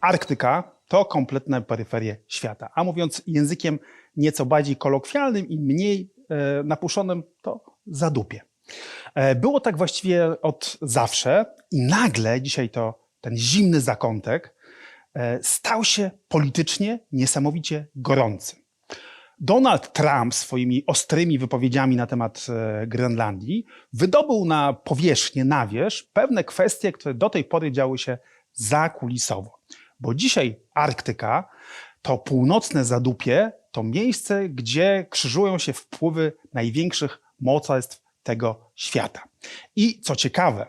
Arktyka to kompletne peryferie świata. A mówiąc językiem nieco bardziej kolokwialnym i mniej e, napuszonym, to zadupie. E, było tak właściwie od zawsze i nagle dzisiaj to ten zimny zakątek e, stał się politycznie niesamowicie gorący. Donald Trump swoimi ostrymi wypowiedziami na temat e, Grenlandii wydobył na powierzchnię, na wierzch pewne kwestie, które do tej pory działy się zakulisowo. Bo dzisiaj Arktyka to północne zadupie, to miejsce, gdzie krzyżują się wpływy największych mocarstw tego świata. I co ciekawe,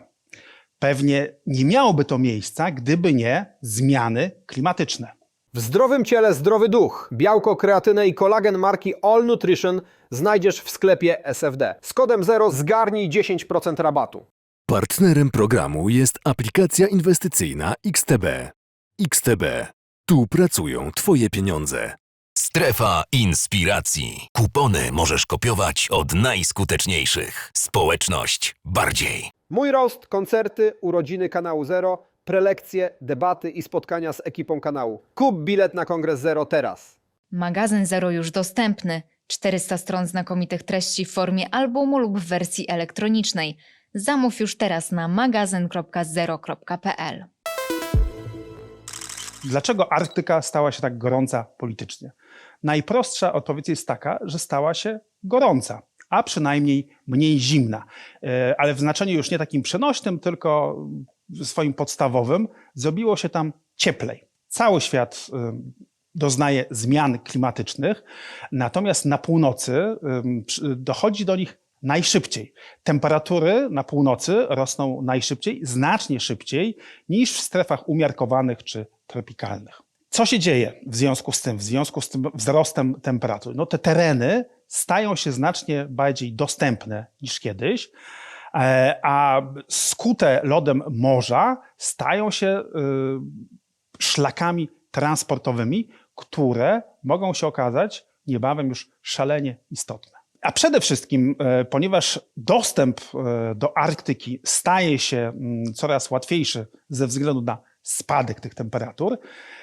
pewnie nie miałoby to miejsca, gdyby nie zmiany klimatyczne. W zdrowym ciele zdrowy duch. Białko, kreatynę i kolagen marki All Nutrition znajdziesz w sklepie SFD. Z kodem 0 zgarnij 10% rabatu. Partnerem programu jest aplikacja inwestycyjna XTB. XTB. Tu pracują Twoje pieniądze. Strefa inspiracji. Kupony możesz kopiować od najskuteczniejszych. Społeczność bardziej. Mój roast, koncerty, urodziny kanału Zero, prelekcje, debaty i spotkania z ekipą kanału. Kup bilet na Kongres Zero teraz. Magazyn Zero już dostępny. 400 stron znakomitych treści w formie albumu lub w wersji elektronicznej. Zamów już teraz na magazyn.zero.pl. Dlaczego Arktyka stała się tak gorąca politycznie? Najprostsza odpowiedź jest taka, że stała się gorąca, a przynajmniej mniej zimna. E, Ale w znaczeniu już nie takim przenośnym, tylko swoim podstawowym, zrobiło się tam cieplej. Cały świat ym, doznaje zmian klimatycznych, natomiast na północy przy- dochodzi do nich najszybciej. Temperatury na północy rosną najszybciej, znacznie szybciej niż w strefach umiarkowanych czy tropikalnych. Co się dzieje w związku z tym, w związku z tym wzrostem temperatur? No te tereny stają się znacznie bardziej dostępne niż kiedyś, e, a skute lodem morza stają się y, szlakami transportowymi, które mogą się okazać niebawem już szalenie istotne. A przede wszystkim, e, ponieważ dostęp e, do Arktyki staje się mm, coraz łatwiejszy ze względu na spadek tych temperatur,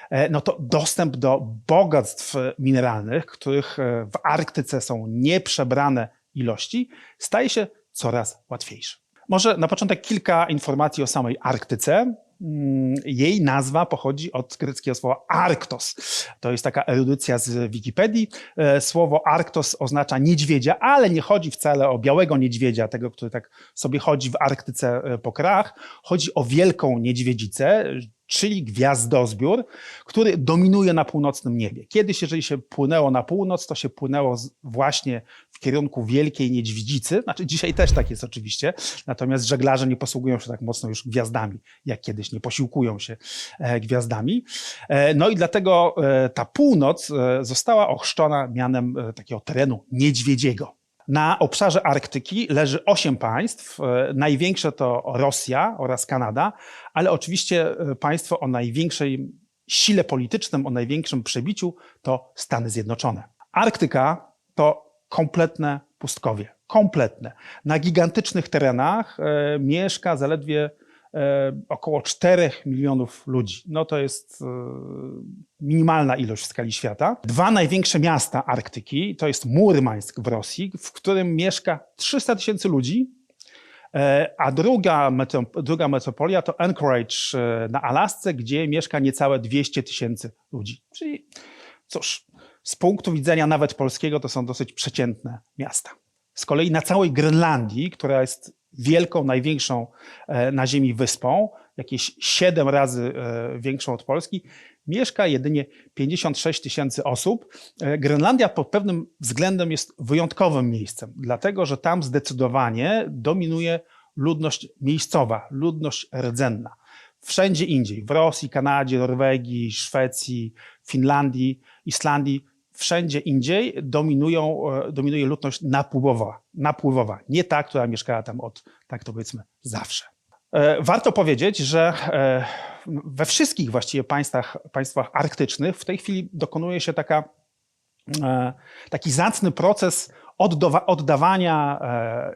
e, no to dostęp do bogactw mineralnych, których e, w Arktyce są nieprzebrane ilości, staje się coraz łatwiejszy. Może na początek kilka informacji o samej Arktyce. Mm, Jej nazwa pochodzi od greckiego słowa arktos. To jest taka erudycja z Wikipedii. E, Słowo arktos oznacza niedźwiedzia, ale nie chodzi wcale o białego niedźwiedzia, tego, który tak sobie chodzi w Arktyce e, po krach. Chodzi o wielką niedźwiedzicę, czyli gwiazdozbiór, który dominuje na północnym niebie. Kiedyś, jeżeli się płynęło na północ, to się płynęło właśnie w kierunku Wielkiej Niedźwiedzicy. Znaczy dzisiaj też tak jest oczywiście, natomiast żeglarze nie posługują się tak mocno już gwiazdami, jak kiedyś nie posiłkują się e, gwiazdami. E, no i dlatego e, ta północ została ochrzczona mianem takiego terenu niedźwiedziego. Na obszarze Arktyki leży osiem państw. E, Największe to Rosja oraz Kanada, ale oczywiście e, państwo o największej sile politycznym, o największym przebiciu to Stany Zjednoczone. Arktyka to kompletne pustkowie. Kompletne. Na gigantycznych terenach e, mieszka zaledwie około 4 milionów ludzi. No to jest e, minimalna ilość w skali świata. Dwa największe miasta Arktyki to jest Murmańsk w Rosji, w którym mieszka 300 tysięcy ludzi, E, a druga, metro, druga metropolia to Anchorage e, na Alasce, gdzie mieszka niecałe 200 tysięcy ludzi. Czyli cóż, z punktu widzenia nawet polskiego to są dosyć przeciętne miasta. Z kolei na całej Grenlandii, która jest wielką, największą e, na Ziemi wyspą, jakieś 7 razy e, większą od Polski, mieszka jedynie 56 tysięcy osób. E, Grenlandia pod pewnym względem jest wyjątkowym miejscem, dlatego że tam zdecydowanie dominuje ludność miejscowa, ludność rdzenna. Wszędzie indziej, w Rosji, Kanadzie, Norwegii, Szwecji, Finlandii, Islandii, wszędzie indziej dominują, e, dominuje ludność napływowa, napływowa, nie ta, która mieszkała tam od, tak to powiedzmy, zawsze. E, Warto powiedzieć, że e, we wszystkich właściwie państwach, państwach arktycznych w tej chwili dokonuje się taka, taki zacny proces oddawa- oddawania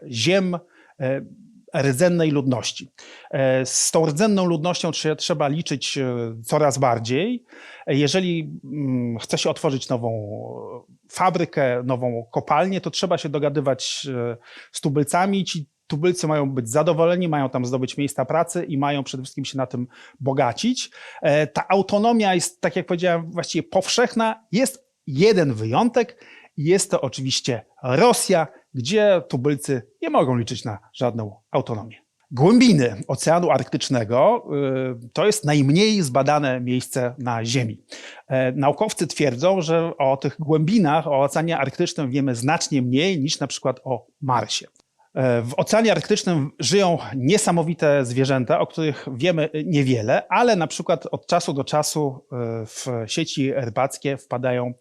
ziem rdzennej ludności. E, Z tą rdzenną ludnością trzeba liczyć e, coraz bardziej. E, Jeżeli mm, chce się otworzyć nową fabrykę, nową kopalnię, to trzeba się dogadywać z tubylcami. Ci tubylcy mają być zadowoleni, mają tam zdobyć miejsca pracy i mają przede wszystkim się na tym bogacić. Ta autonomia jest, tak jak powiedziałem, właściwie powszechna. Jest jeden wyjątek jest to oczywiście Rosja, gdzie tubylcy nie mogą liczyć na żadną autonomię. Głębiny Oceanu Arktycznego y, to jest najmniej zbadane miejsce na Ziemi. E, Naukowcy twierdzą, że o tych głębinach, o Oceanie Arktycznym wiemy znacznie mniej niż na przykład o Marsie. E, W Oceanie Arktycznym żyją niesamowite zwierzęta, o których wiemy niewiele, ale na przykład od czasu do czasu e, w sieci rybackie wpadają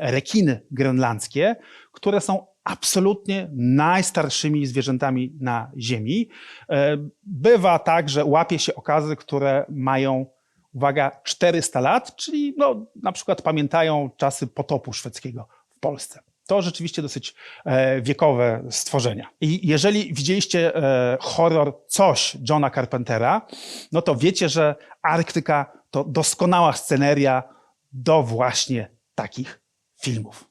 rekiny grenlandzkie, które są absolutnie najstarszymi zwierzętami na Ziemi. E, Bywa tak, że łapie się okazy, które mają, uwaga, 400 lat, czyli no, na przykład pamiętają czasy potopu szwedzkiego w Polsce. To rzeczywiście dosyć e, wiekowe stworzenia. I jeżeli widzieliście e, horror Coś Johna Carpentera, no to wiecie, że Arktyka to doskonała sceneria do właśnie takich filmów.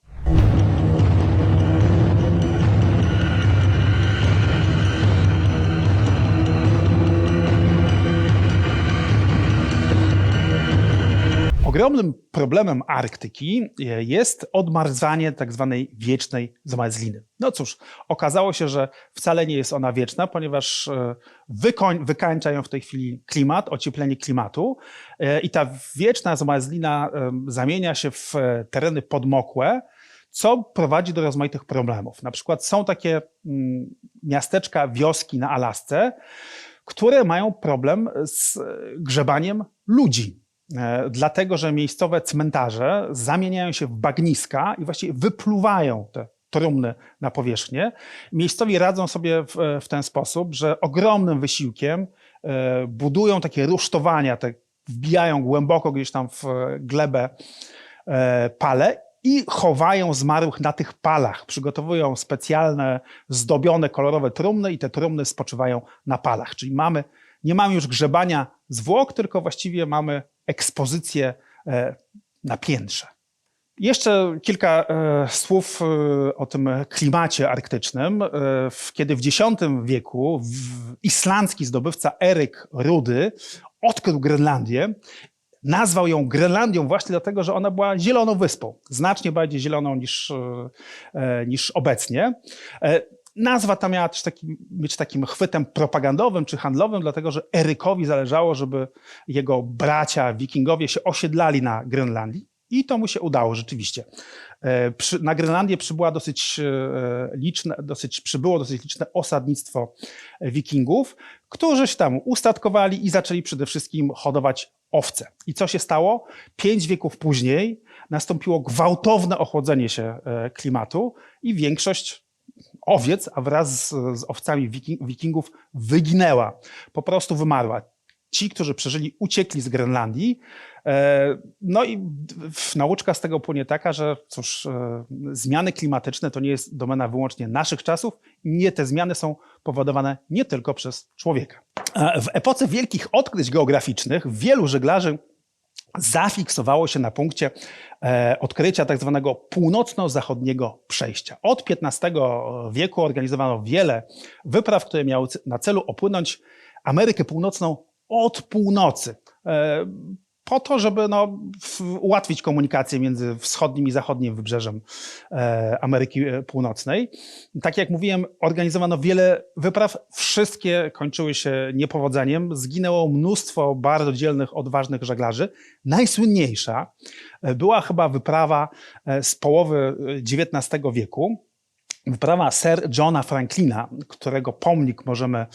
Ogromnym problemem Arktyki e, jest odmarzanie tak zwanej wiecznej zmarzliny. No cóż, okazało się, że wcale nie jest ona wieczna, ponieważ e, wykoń, wykańcza ją w tej chwili klimat, ocieplenie klimatu e, i ta wieczna zmarzlina zamienia się w tereny podmokłe, co prowadzi do rozmaitych problemów. Na przykład są takie mm, miasteczka, wioski na Alasce, które mają problem z grzebaniem ludzi. E, Dlatego, że miejscowe cmentarze zamieniają się w bagniska i właściwie wypluwają te trumny na powierzchnię. Miejscowi radzą sobie w, w ten sposób, że ogromnym wysiłkiem e, budują takie rusztowania, te wbijają głęboko gdzieś tam w glebę e, pale i chowają zmarłych na tych palach. Przygotowują specjalne, zdobione, kolorowe trumny i te trumny spoczywają na palach. Czyli mamy, nie mamy już grzebania zwłok, tylko właściwie mamy ekspozycję e, na piętrze. Jeszcze kilka e, słów e, o tym klimacie arktycznym. Kiedy w X wieku islandzki zdobywca Eryk Rudy odkrył Grenlandię, nazwał ją Grenlandią właśnie dlatego, że ona była zieloną wyspą, znacznie bardziej zieloną niż, niż obecnie. Nazwa ta miała też taki, być takim chwytem propagandowym czy handlowym, dlatego że Erykowi zależało, żeby jego bracia, wikingowie się osiedlali na Grenlandii. I to mu się udało rzeczywiście. E, na Grenlandię przybyła dosyć e, liczne, dosyć, przybyło dosyć liczne osadnictwo wikingów, którzy się tam ustatkowali i zaczęli przede wszystkim hodować owce. I co się stało? Pięć wieków później nastąpiło gwałtowne ochłodzenie się e, klimatu i większość owiec, a wraz z, z owcami wiki- wikingów wyginęła. Po prostu wymarła. Ci, którzy przeżyli, uciekli z Grenlandii. E, No i nauczka z tego płynie taka, że cóż, e, zmiany klimatyczne to nie jest domena wyłącznie naszych czasów. Nie, te zmiany są powodowane nie tylko przez człowieka. E, W epoce wielkich odkryć geograficznych wielu żeglarzy zafiksowało się na punkcie e, odkrycia tak zwanego północno-zachodniego przejścia. Od XV wieku organizowano wiele wypraw, które miały na celu opłynąć Amerykę Północną od północy. Po to, żeby no, ułatwić komunikację między wschodnim i zachodnim wybrzeżem e, Ameryki e, Północnej. Tak jak mówiłem, organizowano wiele wypraw, wszystkie kończyły się niepowodzeniem. Zginęło mnóstwo bardzo dzielnych, odważnych żeglarzy. Najsłynniejsza e, była chyba wyprawa z połowy XIX wieku. Wyprawa Sir Johna Franklina, którego pomnik możemy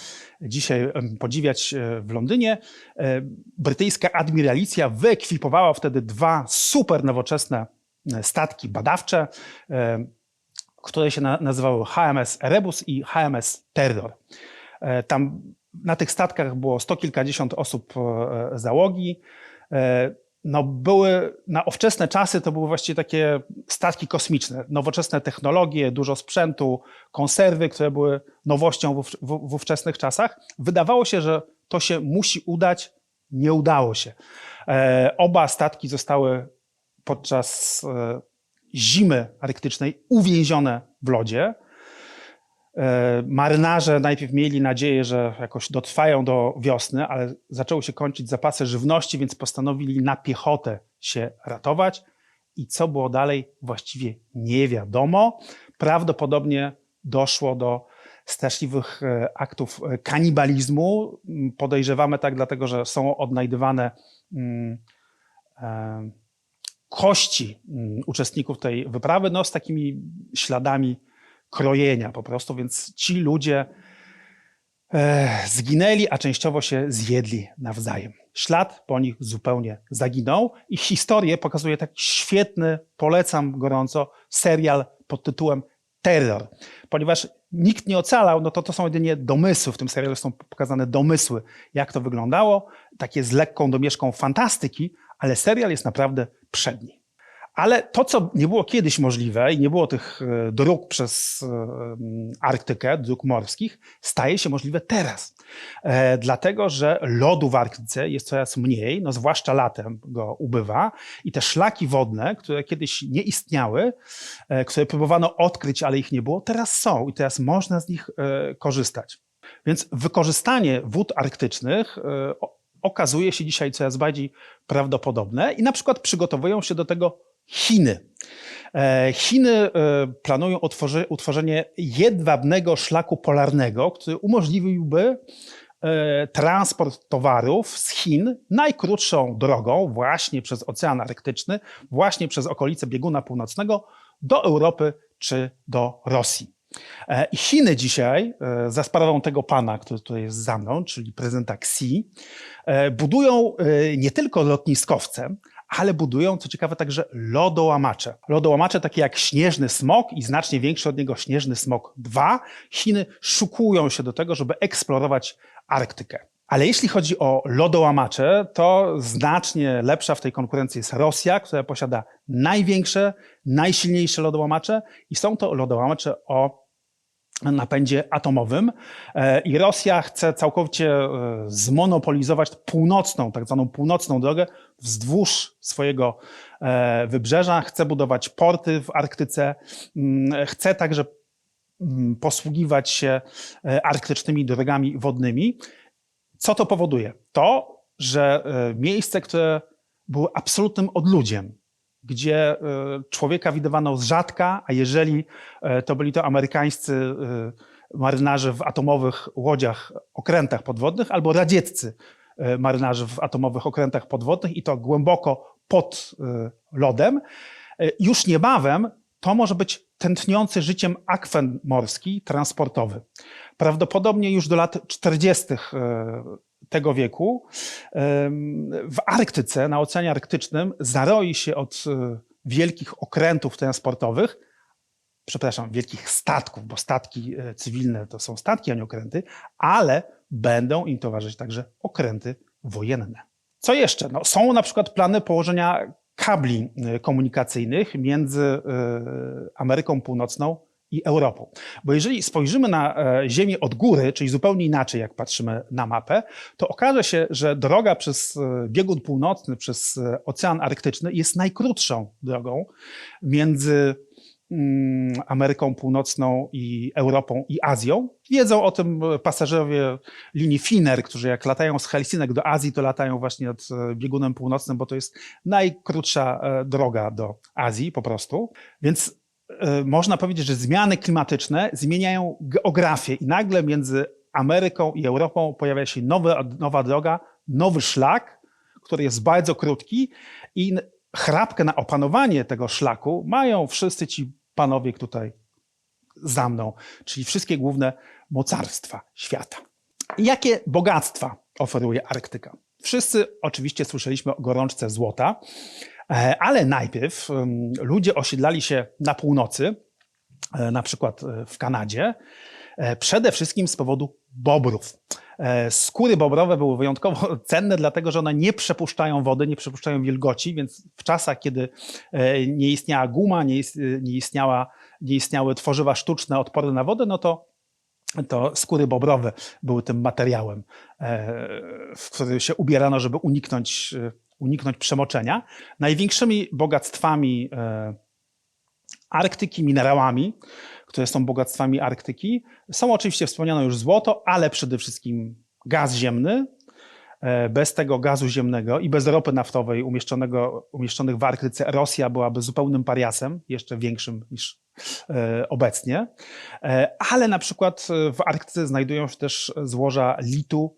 dzisiaj podziwiać e, w Londynie. E, Brytyjska admiralicja wyekwipowała wtedy dwa super nowoczesne e, statki badawcze, które się na- nazywały HMS Erebus i HMS Terror. Tam na tych statkach było sto kilkadziesiąt osób załogi. No były, na ówczesne czasy to były właściwie takie statki kosmiczne, nowoczesne technologie, dużo sprzętu, konserwy, które były nowością w, w, w ówczesnych czasach. Wydawało się, że to się musi udać, nie udało się. E, oba statki zostały podczas e, zimy arktycznej uwięzione w lodzie. E, Marynarze najpierw mieli nadzieję, że jakoś dotrwają do wiosny, ale zaczęły się kończyć zapasy żywności, więc postanowili na piechotę się ratować. I co było dalej, właściwie nie wiadomo. Prawdopodobnie doszło do straszliwych e, aktów e, kanibalizmu. Mm, Podejrzewamy tak, dlatego że są odnajdywane mm, kości mm, uczestników tej wyprawy, no z takimi śladami krojenia po prostu, więc ci ludzie e, zginęli, a częściowo się zjedli nawzajem. Ślad po nich zupełnie zaginął i historię pokazuje taki świetny, polecam gorąco, serial pod tytułem Terror. Ponieważ nikt nie ocalał, no to to są jedynie domysły. W tym serialu są pokazane domysły, jak to wyglądało, takie z lekką domieszką fantastyki, ale serial jest naprawdę przedni. Ale to, co nie było kiedyś możliwe i nie było tych e, dróg przez e, Arktykę, dróg morskich, staje się możliwe teraz. E, dlatego, że lodu w Arktyce jest coraz mniej, no zwłaszcza latem go ubywa i te szlaki wodne, które kiedyś nie istniały, które próbowano odkryć, ale ich nie było, teraz są i teraz można z nich korzystać. Więc wykorzystanie wód arktycznych okazuje się dzisiaj coraz bardziej prawdopodobne i na przykład przygotowują się do tego Chiny. E, Chiny e, planują utworzenie jedwabnego szlaku polarnego, który umożliwiłby e, transport towarów z Chin najkrótszą drogą, właśnie przez Ocean Arktyczny, właśnie przez okolice bieguna północnego do Europy czy do Rosji. I Chiny dzisiaj, za sprawą tego pana, który tutaj jest za mną, czyli prezydenta Xi, budują nie tylko lotniskowce, ale budują, co ciekawe, także lodołamacze. Lodołamacze takie jak śnieżny smok i znacznie większy od niego śnieżny smok 2. Chiny szukują się do tego, żeby eksplorować Arktykę. Ale jeśli chodzi o lodołamacze, to znacznie lepsza w tej konkurencji jest Rosja, która posiada największe, najsilniejsze lodołamacze i są to lodołamacze o napędzie atomowym E, i Rosja chce całkowicie e, zmonopolizować północną, tak zwaną północną drogę wzdłuż swojego e, wybrzeża, chce budować porty w Arktyce, mm, chce także mm, posługiwać się arktycznymi drogami wodnymi. Co to powoduje? To, że miejsce, które było absolutnym odludziem, gdzie e, człowieka widywano z rzadka, a jeżeli e, to byli to amerykańscy e, marynarze w atomowych łodziach, okrętach podwodnych, albo radzieccy marynarze w atomowych okrętach podwodnych i to głęboko pod lodem, już niebawem to może być tętniący życiem akwen morski, transportowy. Prawdopodobnie już do lat 40. tego wieku w Arktyce, na Oceanie Arktycznym, zaroi się od e, wielkich okrętów transportowych, przepraszam, wielkich statków, bo statki e, cywilne to są statki, a nie okręty, ale będą im towarzyszyć także okręty wojenne. Co jeszcze? No, są na przykład plany położenia kabli e, komunikacyjnych między Ameryką Północną i Europą. Bo jeżeli spojrzymy na e, Ziemię od góry, czyli zupełnie inaczej, jak patrzymy na mapę, to okaże się, że droga przez e, biegun północny, przez e, Ocean Arktyczny jest najkrótszą drogą między mm, Ameryką Północną i Europą i Azją. Wiedzą o tym pasażerowie linii Finnair, którzy jak latają z Helsinek do Azji, to latają właśnie nad biegunem północnym, bo to jest najkrótsza droga do Azji po prostu. Więc można powiedzieć, że zmiany klimatyczne zmieniają geografię i nagle między Ameryką i Europą pojawia się nowa, droga, nowy szlak, który jest bardzo krótki i chrapkę na opanowanie tego szlaku mają wszyscy ci panowie tutaj za mną, czyli wszystkie główne mocarstwa świata. Jakie bogactwa oferuje Arktyka? Wszyscy oczywiście słyszeliśmy o gorączce złota, e, ale najpierw ludzie osiedlali się na północy, e, na przykład e, w Kanadzie, e, przede wszystkim z powodu bobrów. E, Skóry bobrowe były wyjątkowo cenne, dlatego że one nie przepuszczają wody, nie przepuszczają wilgoci, więc w czasach, kiedy e, nie istniała guma, nie, ist, nie, istniała, nie istniały tworzywa sztuczne odporne na wodę, no to, to skóry bobrowe były tym materiałem, e, w który się ubierano, żeby uniknąć, e, uniknąć przemoczenia. Największymi bogactwami e, Arktyki, minerałami, które są bogactwami Arktyki, są oczywiście wspomniane już złoto, ale przede wszystkim gaz ziemny. E, Bez tego gazu ziemnego i bez ropy naftowej umieszczonego, umieszczonych w Arktyce Rosja byłaby zupełnym pariasem, jeszcze większym niż e, obecnie. Ale na przykład w Arktyce znajdują się też złoża litu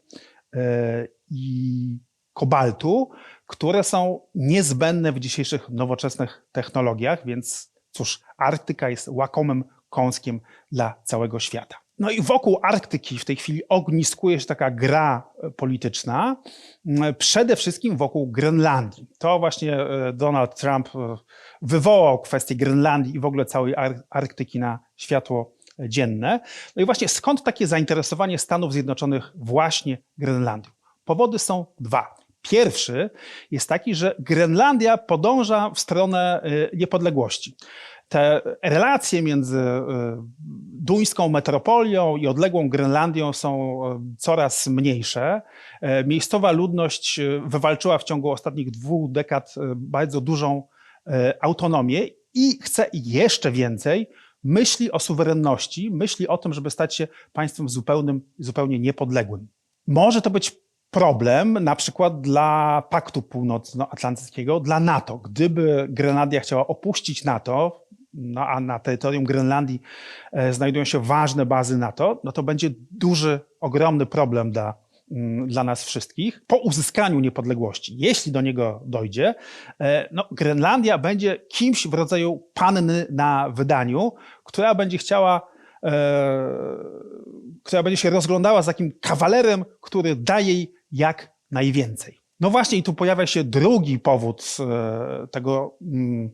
i kobaltu, które są niezbędne w dzisiejszych nowoczesnych technologiach, więc cóż, Arktyka jest łakomym kąskiem dla całego świata. No i wokół Arktyki w tej chwili ogniskuje się taka gra e, polityczna, przede wszystkim wokół Grenlandii. To właśnie e, Donald Trump e, wywołał kwestię Grenlandii i w ogóle całej Ar- Arktyki na światło dzienne. No i właśnie skąd takie zainteresowanie Stanów Zjednoczonych właśnie Grenlandią? Powody są dwa. Pierwszy jest taki, że Grenlandia podąża w stronę y, niepodległości. Te relacje między y, duńską metropolią i odległą Grenlandią są y, coraz mniejsze. E, Miejscowa ludność wywalczyła w ciągu ostatnich dwóch dekad bardzo dużą autonomię i chce jeszcze więcej. Myśli o suwerenności, myśli o tym, żeby stać się państwem zupełnym, zupełnie niepodległym. Może to być problem na przykład dla Paktu Północnoatlantyckiego, dla NATO. Gdyby Grenlandia chciała opuścić NATO, no a na terytorium Grenlandii e, znajdują się ważne bazy NATO, no to będzie duży, ogromny problem dla, mm, dla nas wszystkich. Po uzyskaniu niepodległości, jeśli do niego dojdzie, e, no, Grenlandia będzie kimś w rodzaju panny na wydaniu, która będzie chciała e, która będzie się rozglądała za takim kawalerem, który da jej jak najwięcej. No właśnie, i tu pojawia się drugi powód e, tego mm,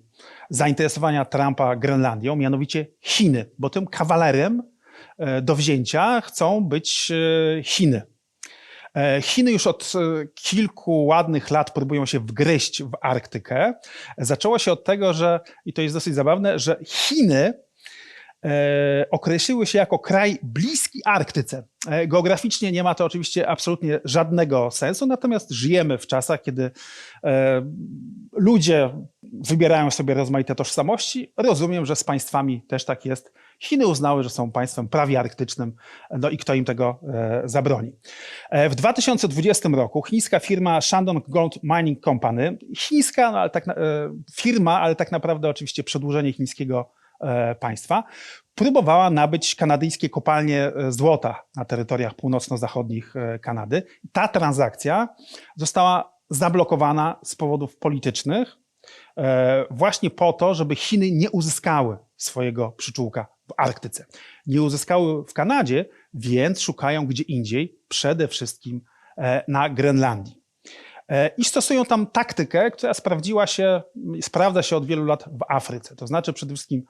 zainteresowania Trumpa Grenlandią, mianowicie Chiny, bo tym kawalerem e, do wzięcia chcą być e, Chiny. Chiny już od kilku ładnych lat próbują się wgryźć w Arktykę. Zaczęło się od tego, że, i to jest dosyć zabawne, że Chiny określiły się jako kraj bliski Arktyce. E, Geograficznie nie ma to oczywiście absolutnie żadnego sensu, natomiast żyjemy w czasach, kiedy e, ludzie wybierają sobie rozmaite tożsamości. Rozumiem, że z państwami też tak jest. Chiny uznały, że są państwem prawie arktycznym, no i kto im tego e, zabroni. E, w 2020 roku chińska firma Shandong Gold Mining Company, chińska no, ale tak, e, firma, ale tak naprawdę oczywiście przedłużenie chińskiego e, państwa, próbowała nabyć kanadyjskie kopalnie e, złota na terytoriach północno-zachodnich e, Kanady. Ta transakcja została zablokowana z powodów politycznych, e, właśnie po to, żeby Chiny nie uzyskały swojego przyczółka w Arktyce. Nie uzyskały w Kanadzie, więc szukają gdzie indziej, przede wszystkim e, na Grenlandii. E, I stosują tam taktykę, która sprawdziła się, sprawdza się od wielu lat w Afryce. To znaczy przede wszystkim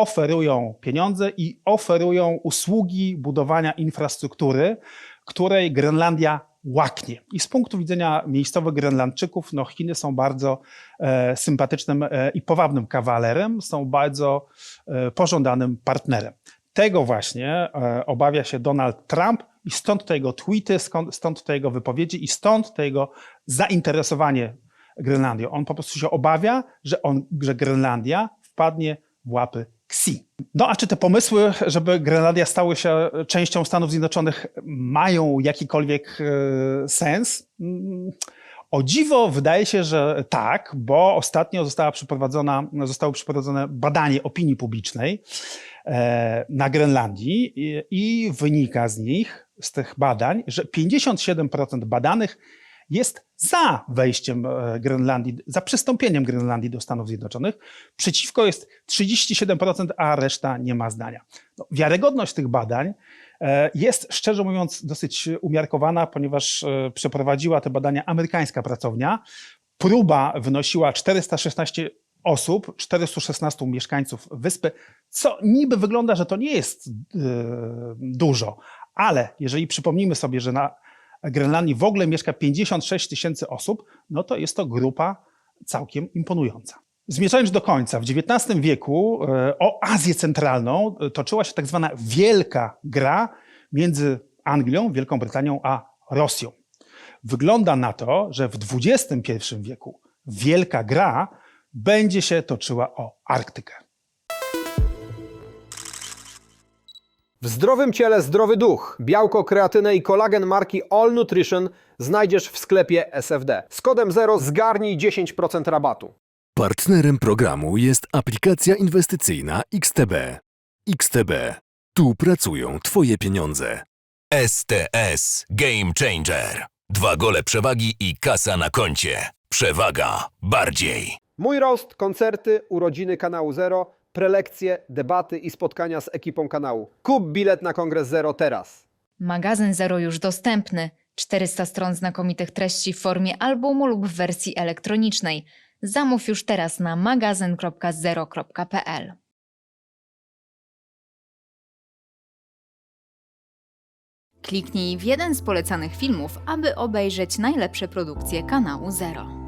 oferują pieniądze i oferują usługi budowania infrastruktury, której Grenlandia łaknie. I z punktu widzenia miejscowych Grenlandczyków, no Chiny są bardzo e, sympatycznym e, i powabnym kawalerem, są bardzo e, pożądanym partnerem. Tego właśnie e, obawia się Donald Trump i stąd te jego tweety, skąd, stąd te jego wypowiedzi i stąd te jego zainteresowanie Grenlandią. On po prostu się obawia, że, on, że Grenlandia wpadnie w łapy Xi. No a czy te pomysły, żeby Grenlandia stały się częścią Stanów Zjednoczonych, mają jakikolwiek e, sens? Mm, O dziwo wydaje się, że tak, bo ostatnio została przeprowadzona, zostało przeprowadzone badanie opinii publicznej e, na Grenlandii i wynika z nich, z tych badań, że 57% badanych jest za wejściem e, Grenlandii, za przystąpieniem Grenlandii do Stanów Zjednoczonych. Przeciwko jest 37%, a reszta nie ma zdania. No, wiarygodność tych badań e, jest, szczerze mówiąc, dosyć umiarkowana, ponieważ e, przeprowadziła te badania amerykańska pracownia. Próba wynosiła 416 osób, 416 mieszkańców wyspy, co niby wygląda, że to nie jest e, dużo, Ale jeżeli przypomnimy sobie, że na Grenlandii w ogóle mieszka 56 tysięcy osób, no to jest to grupa całkiem imponująca. Zmierzając do końca, w XIX wieku e, o Azję Centralną e, toczyła się tak zwana wielka gra między Anglią, Wielką Brytanią a Rosją. Wygląda na to, że w XXI wieku wielka gra będzie się toczyła o Arktykę. W zdrowym ciele zdrowy duch. Białko, kreatynę i kolagen marki All Nutrition znajdziesz w sklepie SFD. Z kodem 0 zgarnij 10% rabatu. Partnerem programu jest aplikacja inwestycyjna XTB. XTB. Tu pracują Twoje pieniądze. STS Game Changer. Dwa gole przewagi i kasa na koncie. Przewaga bardziej. Mój roast, koncerty, urodziny kanału Zero, prelekcje, debaty i spotkania z ekipą kanału. Kup bilet na Kongres Zero teraz. Magazyn Zero już dostępny. 400 stron znakomitych treści w formie albumu lub w wersji elektronicznej. Zamów już teraz na magazyn.zero.pl. Kliknij w jeden z polecanych filmów, aby obejrzeć najlepsze produkcje kanału Zero.